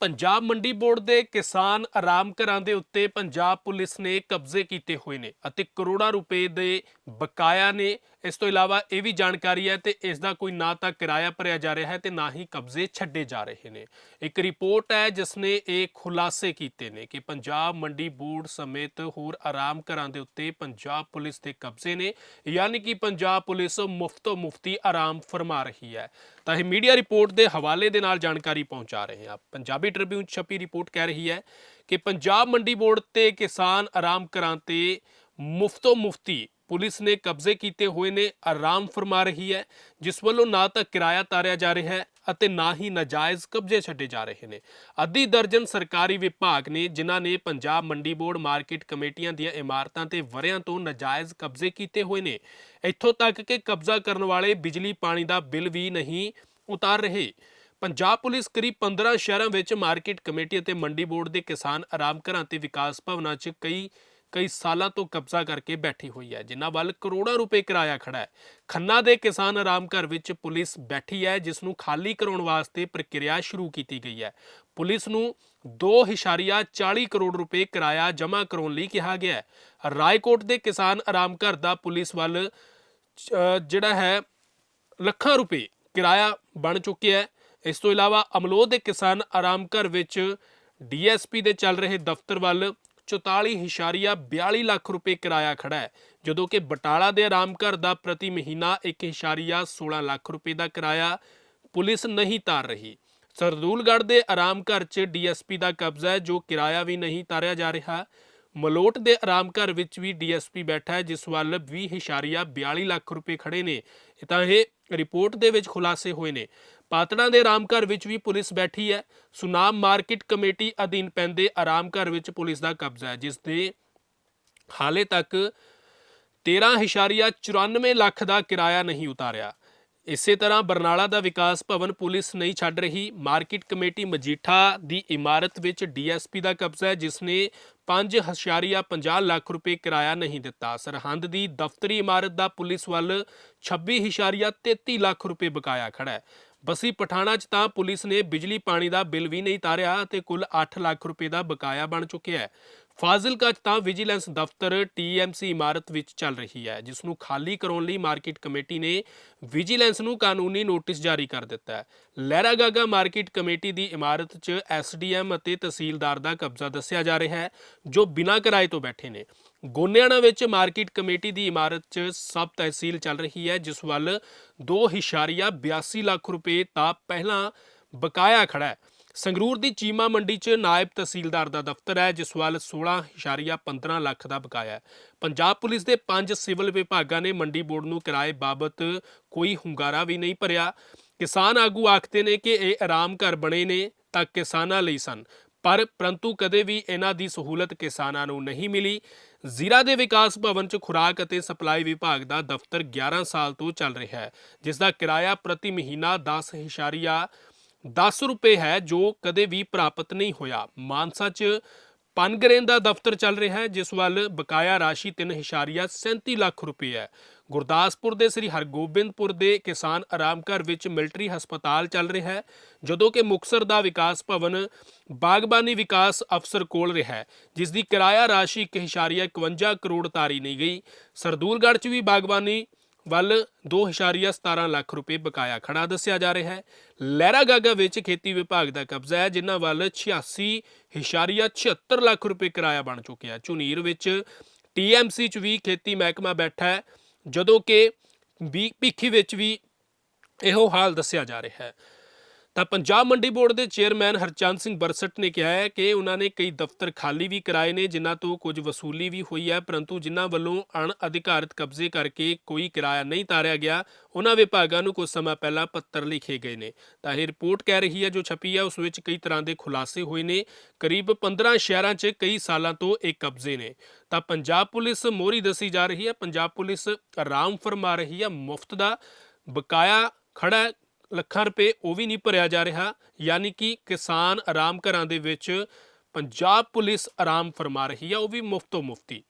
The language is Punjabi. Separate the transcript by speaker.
Speaker 1: ਪੰਜਾਬ ਮੰਡੀ ਬੋਰਡ ਦੇ ਕਿਸਾਨ ਆਰਾਮ ਘਰਾਂ ਦੇ ਉੱਤੇ ਪੰਜਾਬ ਪੁਲਿਸ ਨੇ ਕਬਜ਼ੇ ਕੀਤੇ ਹੋਏ ਨੇ ਅਤੇ ਕਰੋੜਾਂ ਰੁਪਏ ਦੇ ਬਕਾਇਆ ਨੇ ਇਸ ਤੋਂ ਇਲਾਵਾ ਇਹ ਵੀ ਜਾਣਕਾਰੀ ਹੈ ਤੇ ਇਸ ਦਾ ਕੋਈ ਨਾ ਤਾਂ ਕਿਰਾਇਆ ਭਰਿਆ ਜਾ ਰਿਹਾ ਹੈ ਤੇ ਨਾ ਹੀ ਕਬਜ਼ੇ ਛੱਡੇ ਜਾ ਰਹੇ ਨੇ। ਇੱਕ ਰਿਪੋਰਟ ਹੈ ਜਿਸ ਨੇ ਇਹ ਖੁਲਾਸੇ ਕੀਤੇ ਨੇ ਕਿ ਪੰਜਾਬ ਮੰਡੀ ਬੋਰਡ ਸਮੇਤ ਹੋਰ ਆਰਾਮ ਘਰਾਂ ਦੇ ਉੱਤੇ ਪੰਜਾਬ ਪੁਲਿਸ ਦੇ ਕਬਜ਼ੇ ਨੇ, ਯਾਨੀ ਕਿ ਪੰਜਾਬ ਪੁਲਿਸ ਮੁਫਤੋ ਮੁਫਤੀ ਆਰਾਮ ਫਰਮਾ ਰਹੀ ਹੈ। ਤਾਂ ਇਹ ਮੀਡੀਆ ਰਿਪੋਰਟ ਦੇ ਹਵਾਲੇ ਦੇ ਨਾਲ ਜਾਣਕਾਰੀ ਪਹੁੰਚਾ ਰਹੇ ਹਾਂ ਪੰਜਾਬੀ ਟ੍ਰਿਬਿਊਨ ਛਪੀ ਰਿਪੋਰਟ ਕਹਿ ਰਹੀ ਹੈ ਕਿ ਪੰਜਾਬ ਮੰਡੀ ਬੋਰਡ ਤੇ ਕਿਸਾਨ ਆਰਾਮ ਘਰਾਂ ਤੇ ਮੁਫਤੋ ਮੁਫਤੀ ਪੁਲਿਸ ਨੇ ਕਬਜ਼ੇ ਕੀਤੇ ਹੋਏ ਨੇ, ਆਰਾਮ ਫਰਮਾ ਰਹੀ ਹੈ, ਜਿਸ ਵੱਲੋਂ ਨਾ ਤਾਂ ਕਿਰਾਇਆ ਤਾਰਿਆ ਜਾ ਰਿਹਾ ਹੈ ਅਤੇ ਨਾ ਹੀ ਨਾਜਾਇਜ਼ ਕਬਜ਼ੇ ਛੱਡੇ ਜਾ ਰਹੇ ਨੇ। ਅੱਧੀ ਦਰਜਨ ਸਰਕਾਰੀ ਵਿਭਾਗ ਨੇ, ਜਿਨ੍ਹਾਂ ਨੇ ਪੰਜਾਬ ਮੰਡੀ ਬੋਰਡ ਮਾਰਕੀਟ ਕਮੇਟੀਆਂ ਦੀਆਂ ਇਮਾਰਤਾਂ ਤੇ ਵਰਿਆਂ ਤੋਂ ਨਾਜਾਇਜ਼ ਕਬਜ਼ੇ ਕੀਤੇ ਹੋਏ ਨੇ, ਇੱਥੋਂ ਤੱਕ ਕਿ ਕਬਜ਼ਾ ਕਰਨ ਵਾਲੇ ਬਿਜਲੀ ਪਾਣੀ ਦਾ ਬਿੱਲ ਵੀ ਨਹੀਂ ਉਤਾਰ ਰਹੇ। ਪੰਜਾਬ ਪੁਲਿਸ ਕਰੀਬ 15 ਸ਼ਹਿਰਾਂ ਵਿੱਚ ਮਾਰਕੀਟ ਕਮੇਟੀ ਅਤੇ ਮੰਡੀ ਬੋਰਡ ਦੇ ਕਿਸਾਨ ਆਰਾਮ ਘਰਾਂ ਤੇ ਵਿਕਾਸ ਭਵਨਾਂ 'ਚ ਕਈ ਕਈ ਸਾਲਾਂ ਤੋਂ ਕਬਜ਼ਾ ਕਰਕੇ ਬੈਠੀ ਹੋਈ ਹੈ, ਜਿਨ੍ਹਾਂ ਵੱਲ ਕਰੋੜਾਂ ਰੁਪਏ ਕਿਰਾਇਆ ਖੜਾ ਹੈ। ਖੰਨਾ ਦੇ ਕਿਸਾਨ ਆਰਾਮ ਘਰ ਵਿੱਚ ਪੁਲਿਸ ਬੈਠੀ ਹੈ, ਜਿਸ ਨੂੰ ਖਾਲੀ ਕਰਾਉਣ ਵਾਸਤੇ ਪ੍ਰਕਿਰਿਆ ਸ਼ੁਰੂ ਕੀਤੀ ਗਈ ਹੈ। ਪੁਲਿਸ ਨੂੰ 2.40 ਕਰੋੜ ਰੁਪਏ ਕਿਰਾਇਆ ਜਮ੍ਹਾਂ ਕਰਾਉਣ ਲਈ ਕਿਹਾ ਗਿਆ ਹੈ। ਰਾਏਕੋਟ ਦੇ ਕਿਸਾਨ ਆਰਾਮ ਘਰ ਦਾ ਪੁਲਿਸ ਵੱਲ ਜਿਹੜਾ ਹੈ, ਲੱਖਾਂ ਰੁਪਏ ਕਿਰਾਇਆ ਬਣ ਚੁੱਕਿਆ ਹੈ। ਇਸ ਤੋਂ ਇਲਾਵਾ ਅਮਲੋਹ ਦੇ ਕਿਸਾਨ ਆਰਾਮ ਘਰ ਵਿੱਚ ਡੀਐਸਪੀ ਦੇ ਚੱਲ ਰਹੇ ਦਫ਼ਤਰ ਵੱਲ 44.42 ਲੱਖ ਰੁਪਏ ਕਿਰਾਇਆ ਖੜਾ ਹੈ, ਜਦੋਂ ਕਿ ਬਟਾਲਾ ਦੇ ਆਰਾਮ ਘਰ ਦਾ ਪ੍ਰਤੀ ਮਹੀਨਾ 1.16 ਲੱਖ ਰੁਪਏ ਦਾ ਕਿਰਾਇਆ ਪੁਲਿਸ ਨਹੀਂ ਤਾਰ ਰਹੀ। ਸਰਦੂਲਗੜ੍ਹ ਦੇ ਆਰਾਮ ਘਰ 'ਚ ਡੀਐਸਪੀ ਦਾ ਕਬਜ਼ਾ ਹੈ, ਜੋ ਕਿਰਾਇਆ ਵੀ ਨਹੀਂ ਤਾਰਿਆ ਜਾ ਰਿਹਾ। ਮਲੋਟ ਦੇ ਆਰਾਮ ਘਰ ਵਿੱਚ ਵੀ ਡੀਐਸਪੀ ਬੈਠਾ ਹੈ, ਜਿਸ ਵੱਲ 20.42 ਲੱਖ ਰੁਪਏ ਖੜੇ ਨੇ। ਤਾਂ ਇਹ ਰਿਪੋਰਟ ਦੇ ਵਿੱਚ ਖੁਲਾਸੇ ਹੋਏ ਨੇ। ਪਾਤੜਾਂ ਦੇ ਆਰਾਮ ਘਰ ਵਿੱਚ ਵੀ ਪੁਲਿਸ ਬੈਠੀ ਹੈ। ਸੁਨਾਮ ਮਾਰਕੀਟ ਕਮੇਟੀ ਅਧੀਨ ਪੈਂਦੇ ਆਰਾਮ ਘਰ ਵਿੱਚ ਪੁਲਿਸ ਦਾ ਕਬਜ਼ਾ ਹੈ, ਜਿਸ ਦੇ ਹਾਲੇ ਤੱਕ 13.94 ਲੱਖ ਦਾ ਕਿਰਾਇਆ ਨਹੀਂ ਉਤਾਰਿਆ। ਇਸੇ ਤਰ੍ਹਾਂ ਬਰਨਾਲਾ ਦਾ ਵਿਕਾਸ ਭਵਨ ਪੁਲਿਸ ਨਹੀਂ ਛੱਡ ਰਹੀ। ਮਾਰਕੀਟ ਕਮੇਟੀ ਮਜੀਠਾ ਦੀ ਇਮਾਰਤ ਵਿੱਚ ਡੀਐਸਪੀ ਦਾ ਕਬਜ਼ਾ ਹੈ, ਜਿਸ ਨੇ 5.50 ਲੱਖ ਰੁਪਏ ਕਿਰਾਇਆ ਨਹੀਂ ਦਿੱਤਾ। ਸਰਹੰਦ ਦੀ ਦਫ਼ਤਰੀ ਇਮਾਰਤ ਦਾ ਪੁਲਿਸ ਵੱਲ 26.33 ਲੱਖ ਰੁਪਏ ਬਕਾਇਆ ਖੜਾ ਹੈ। ਬੱਸੀ ਪਠਾਣਾ 'ਚ ਤਾਂ ਪੁਲਿਸ ਨੇ ਬਿਜਲੀ ਪਾਣੀ ਦਾ ਬਿੱਲ ਵੀ ਨਹੀਂ ਤਾਰਿਆ ਅਤੇ ਕੁੱਲ 8 ਲੱਖ ਰੁਪਏ ਦਾ ਬਕਾਇਆ ਬਣ ਚੁੱਕਿਆ ਹੈ। ਫਾਜ਼ਿਲਕਾ 'ਚ ਤਾਂ ਵਿਜੀਲੈਂਸ ਦਫ਼ਤਰ ਟੀਐਮਸੀ ਇਮਾਰਤ ਵਿੱਚ ਚੱਲ ਰਹੀ ਹੈ ਜਿਸ ਨੂੰ ਖਾਲੀ ਕਰਾਉਣ ਲਈ ਮਾਰਕੀਟ ਕਮੇਟੀ ਨੇ ਵਿਜੀਲੈਂਸ ਨੂੰ ਕਾਨੂੰਨੀ ਨੋਟਿਸ ਜਾਰੀ ਕਰ ਦਿੱਤਾ ਹੈ। ਲਹਿਰਾਗਾਗਾ ਮਾਰਕੀਟ ਕਮੇਟੀ ਦੀ ਇਮਾਰਤ 'ਚ ਐਸਡੀਐਮ ਅਤੇ ਤਹਿਸੀਲਦਾਰ ਦਾ ਕਬਜ਼ਾ ਦੱਸਿਆ ਜਾ ਰਿਹਾ ਹੈ, ਜੋ ਬਿਨਾਂ ਕਿਰਾਏ ਤੋਂ ਬੈਠੇ ਨੇ। ਗੋਨਿਆਣਾ ਵਿੱਚ ਮਾਰਕੀਟ ਕਮੇਟੀ ਦੀ ਇਮਾਰਤ 'ਚ ਸਬ ਤਹਿਸੀਲ ਚੱਲ ਰਹੀ ਹੈ, ਜਿਸ ਵੱਲ 2.82 ਲੱਖ ਰੁਪਏ ਤਾਂ ਪਹਿਲਾਂ ਬਕਾਇਆ ਖੜਾ ਹੈ। ਸੰਗਰੂਰ ਦੀ ਚੀਮਾ ਮੰਡੀ 'ਚ ਨਾਇਬ ਤਹਿਸੀਲਦਾਰ ਦਾ ਦਫ਼ਤਰ ਹੈ, ਜਿਸ ਵੱਲ 16.15 ਲੱਖ ਦਾ ਬਕਾਇਆ ਹੈ। ਪੰਜਾਬ ਪੁਲਿਸ ਦੇ ਪੰਜ ਸਿਵਲ ਵਿਭਾਗਾਂ ਨੇ ਮੰਡੀ ਬੋਰਡ ਨੂੰ ਕਿਰਾਏ ਬਾਬਤ ਕੋਈ ਹੁੰਗਾਰਾ ਵੀ ਨਹੀਂ ਭਰਿਆ। ਕਿਸਾਨ ਆਗੂ ਆਖਦੇ ਨੇ ਕਿ ਇਹ ਆਰਾਮ ਘਰ ਬਣੇ ਨੇ ਤਾਂ ਕਿਸਾਨਾਂ ਲਈ ਸਨ, ਪਰ ਪਰੰਤੂ ਕਦੇ ਵੀ ਇਹਨਾਂ ਦੀ ਸਹੂਲਤ ਕਿਸਾਨਾਂ ਨੂੰ ਨਹੀਂ ਮਿਲੀ। ਜ਼ੀਰਾ ਦੇ ਵਿਕਾਸ ਭਵਨ 'ਚ ਖੁਰਾਕ ਅਤੇ ਸਪਲਾਈ ਵਿਭਾਗ ਦਾ ਦਫ਼ਤਰ 11 ਸਾਲ ਤੋਂ ਚੱਲ ਰਿਹਾ ਹੈ, ਜਿਸ ਦਾ ਕਿਰਾਇਆ ਪ੍ਰਤੀ ਮਹੀਨਾ 10.10 ਰੁਪਏ ਹੈ ਜੋ ਕਦੇ ਵੀ ਪ੍ਰਾਪਤ ਨਹੀਂ ਹੋਇਆ। ਮਾਨਸਾ 'ਚ ਪਨਗਰੇਨ ਦਾ ਦਫ਼ਤਰ ਚੱਲ ਰਿਹਾ ਹੈ, ਜਿਸ ਵੱਲ ਬਕਾਇਆ ਰਾਸ਼ੀ 3.37 ਲੱਖ ਰੁਪਏ ਹੈ। ਗੁਰਦਾਸਪੁਰ ਦੇ ਸ੍ਰੀ ਹਰਗੋਬਿੰਦਪੁਰ ਦੇ ਕਿਸਾਨ ਆਰਾਮ ਘਰ ਵਿੱਚ ਮਿਲਟਰੀ ਹਸਪਤਾਲ ਚੱਲ ਰਿਹਾ ਹੈ, ਜਦੋਂ ਕਿ ਮੁਕਸਰ ਦਾ ਵਿਕਾਸ ਭਵਨ ਬਾਗਬਾਨੀ ਵਿਕਾਸ ਅਫਸਰ ਕੋਲ ਰਿਹਾ ਹੈ, ਜਿਸ ਦੀ ਕਿਰਾਇਆ ਰਾਸ਼ੀ 1.51 ਕਰੋੜ ਤਾਰੀ ਨਹੀਂ ਗਈ। ਸਰਦੂਲਗੜ੍ਹ 'ਚ ਵੀ ਬਾਗਬਾਨੀ ਵੱਲ 2.17 ਲੱਖ ਰੁਪਏ ਬਕਾਇਆ ਖੜਾ ਦੱਸਿਆ ਜਾ ਰਿਹਾ ਹੈ। ਲਹਿਰਾਗਾਗਾ ਵਿੱਚ ਖੇਤੀ ਵਿਭਾਗ ਦਾ ਕਬਜ਼ਾ ਹੈ, ਜਿਨ੍ਹਾਂ ਵੱਲ 86.76 ਲੱਖ ਰੁਪਏ ਕਿਰਾਇਆ ਬਣ ਚੁੱਕਿਆ ਹੈ। ਝੁਨੀਰ ਵਿੱਚ ਟੀਐਮਸੀ 'ਚ ਵੀ ਖੇਤੀ ਮਹਿਕਮਾ ਬੈਠਾ ਹੈ, ਜਦੋਂ ਕਿ ਵੀ ਭਿੱਖੀ ਵਿੱਚ ਵੀ ਇਹੋ ਹਾਲ ਦੱਸਿਆ ਜਾ ਰਿਹਾ ਹੈ। ਤਾਂ ਪੰਜਾਬ ਮੰਡੀ ਬੋਰਡ ਦੇ ਚੇਅਰਮੈਨ ਹਰਚੰਦ ਸਿੰਘ ਬਰਸਟ ਨੇ ਕਿਹਾ ਹੈ ਕਿ ਉਹਨਾਂ ਨੇ ਕਈ ਦਫ਼ਤਰ ਖਾਲੀ ਵੀ ਕਰਾਏ ਨੇ, ਜਿਨ੍ਹਾਂ ਤੋਂ ਕੁਝ ਵਸੂਲੀ ਵੀ ਹੋਈ ਹੈ, ਪਰੰਤੂ ਜਿਨ੍ਹਾਂ ਵੱਲੋਂ ਅਣਅਧਿਕਾਰਤ ਕਬਜ਼ੇ ਕਰਕੇ ਕੋਈ ਕਿਰਾਇਆ ਨਹੀਂ ਤਾਰਿਆ ਗਿਆ, ਉਹਨਾਂ ਵਿਭਾਗਾਂ ਨੂੰ ਕੁਝ ਸਮਾਂ ਪਹਿਲਾਂ ਪੱਤਰ ਲਿਖੇ ਗਏ ਨੇ। ਤਾਂ ਇਹ ਰਿਪੋਰਟ ਕਹਿ ਰਹੀ ਹੈ, ਜੋ ਛਪੀ ਹੈ, ਉਸ ਵਿੱਚ ਕਈ ਤਰ੍ਹਾਂ ਦੇ ਖੁਲਾਸੇ ਹੋਏ ਨੇ। ਕਰੀਬ 15 ਸ਼ਹਿਰਾਂ 'ਚ ਕਈ ਸਾਲਾਂ ਤੋਂ ਇਹ ਕਬਜ਼ੇ ਨੇ। ਤਾਂ ਪੰਜਾਬ ਪੁਲਿਸ ਮੋਹਰੀ ਦੱਸੀ ਜਾ ਰਹੀ ਹੈ, ਪੰਜਾਬ ਪੁਲਿਸ ਆਰਾਮ ਫਰਮਾ ਰਹੀ ਹੈ, ਮੁਫਤ ਦਾ ਬਕਾਇਆ ਖੜਾ ਲੱਖਾਂ ਰੁਪਏ ਉਹ ਵੀ ਨਹੀਂ ਭਰਿਆ ਜਾ ਰਿਹਾ, ਯਾਨੀ ਕਿ ਕਿਸਾਨ ਆਰਾਮ ਘਰਾਂ ਦੇ ਵਿੱਚ ਪੰਜਾਬ ਪੁਲਿਸ ਆਰਾਮ ਫਰਮਾ ਰਹੀ ਹੈ ਉਹ ਵੀ ਮੁਫਤੋ ਮੁਫਤੀ।